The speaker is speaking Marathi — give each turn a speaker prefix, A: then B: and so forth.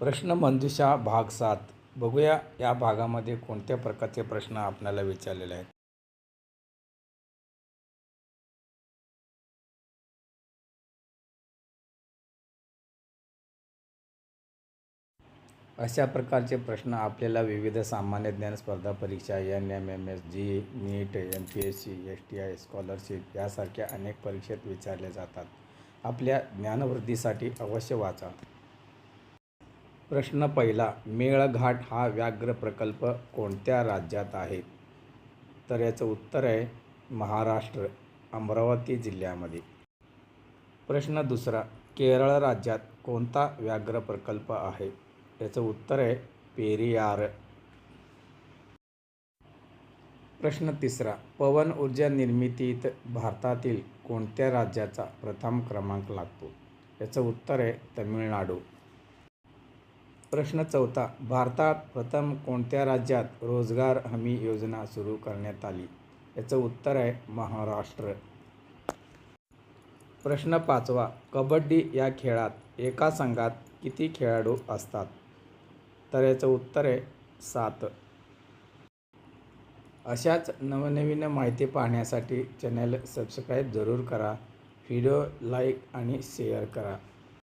A: प्रश्न मंजुषा भाग सात. बघूया या भागामध्ये कोणत्या प्रकारचे प्रश्न आपल्याला विचारलेले आहेत. अशा प्रकारचे प्रश्न आपल्याला विविध सामान्य ज्ञान स्पर्धा परीक्षा N M M S JEE NEET M P S C S T I scholarship यासारख्या अनेक परीक्षेत विचारले जातात. आपल्या ज्ञानवृद्धीसाठी अवश्य वाचा. प्रश्न पहिला मेळघाट हा व्याघ्र प्रकल्प कोणत्या राज्यात आहे? तर याचं उत्तर आहे महाराष्ट्र अमरावती जिल्ह्यामध्ये. प्रश्न दुसरा केरळ राज्यात कोणता व्याघ्र प्रकल्प आहे? याचं उत्तर आहे पेरियार. प्रश्न तिसरा पवन ऊर्जा निर्मितीत भारतातील कोणत्या राज्याचा प्रथम क्रमांक लागतो? याचं उत्तर आहे तमिळनाडू. प्रश्न चौथा भारतात प्रथम कोणत्या राज्यात रोजगार हमी योजना सुरू करण्यात आली? याचं उत्तर आहे महाराष्ट्र. प्रश्न पाचवा कबड्डी या खेळात एका संघात किती खेळाडू असतात? तर याचं उत्तर आहे सात. अशाच नवनवीन माहिती पाहण्यासाठी चॅनल सबस्क्राईब जरूर करा व्हिडिओ लाईक आणि शेअर करा.